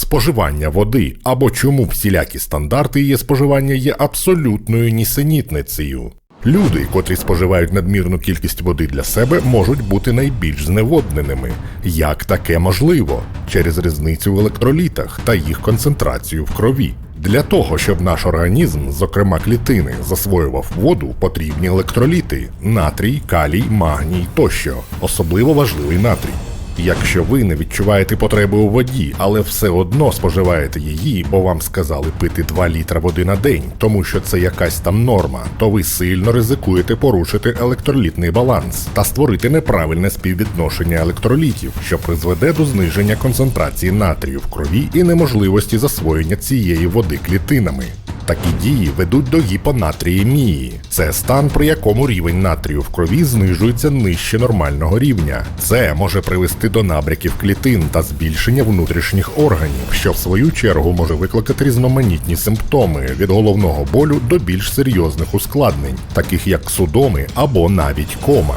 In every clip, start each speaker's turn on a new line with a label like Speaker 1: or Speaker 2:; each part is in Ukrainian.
Speaker 1: споживання води або чому всілякі стандарти її споживання є абсолютною нісенітницею. Люди, котрі споживають надмірну кількість води для себе, можуть бути найбільш зневодненими. Як таке можливо? Через різницю в електролітах та їх концентрацію в крові. Для того, щоб наш організм, зокрема клітини, засвоював воду, потрібні електроліти натрій, калій, магній тощо, особливо важливий натрій. Якщо ви не відчуваєте потреби у воді, але все одно споживаєте її, бо вам сказали пити 2 літра води на день, тому що це якась там норма, то ви сильно ризикуєте порушити електролітний баланс та створити неправильне співвідношення електролітів, що призведе до зниження концентрації натрію в крові і неможливості засвоєння цієї води клітинами. Такі дії ведуть до гіпонатріємії. Це стан, при якому рівень натрію в крові знижується нижче нормального рівня. Це може привести до набряків клітин та збільшення внутрішніх органів, що в свою чергу може викликати різноманітні симптоми від головного болю до більш серйозних ускладнень, таких як судоми або навіть кома.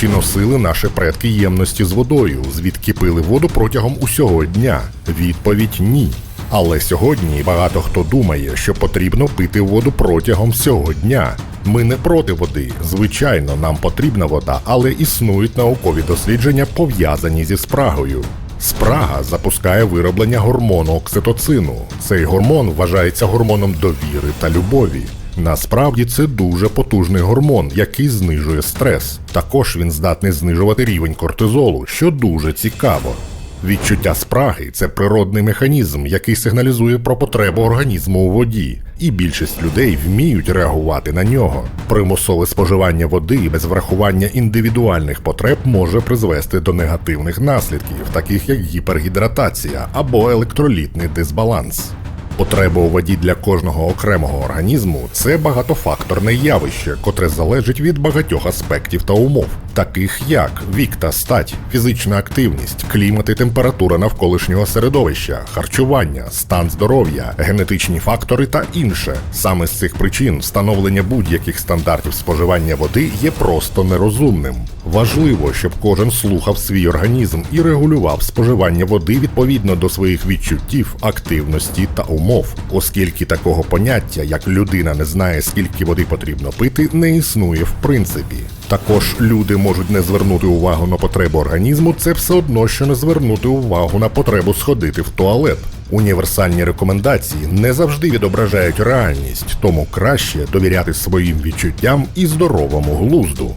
Speaker 1: Чи носили наші предки ємності з водою, звідки пили воду протягом усього дня? Відповідь ні. Але сьогодні багато хто думає, що потрібно пити воду протягом всього дня. Ми не проти води. Звичайно, нам потрібна вода, але існують наукові дослідження, пов'язані зі спрагою. Спрага запускає вироблення гормону окситоцину. Цей гормон вважається гормоном довіри та любові. Насправді це дуже потужний гормон, який знижує стрес. Також він здатний знижувати рівень кортизолу, що дуже цікаво. Відчуття спраги це природний механізм, який сигналізує про потребу організму у воді, і більшість людей вміють реагувати на нього. Примусове споживання води без врахування індивідуальних потреб може призвести до негативних наслідків, таких як гіпергідратація або електролітний дисбаланс. Потреба у воді для кожного окремого організму це багатофакторне явище, котре залежить від багатьох аспектів та умов, таких як вік та стать, фізична активність, клімат і температура навколишнього середовища, харчування, стан здоров'я, генетичні фактори та інше. Саме з цих причин встановлення будь-яких стандартів споживання води є просто нерозумним. Важливо, щоб кожен слухав свій організм і регулював споживання води відповідно до своїх відчуттів, активності та умов, оскільки такого поняття, як людина не знає, скільки води потрібно пити, не існує в принципі. Також люди можуть не звернути увагу на потребу організму, це все одно, що не звернути увагу на потребу сходити в туалет. Універсальні рекомендації не завжди відображають реальність, тому краще довіряти своїм відчуттям і здоровому глузду.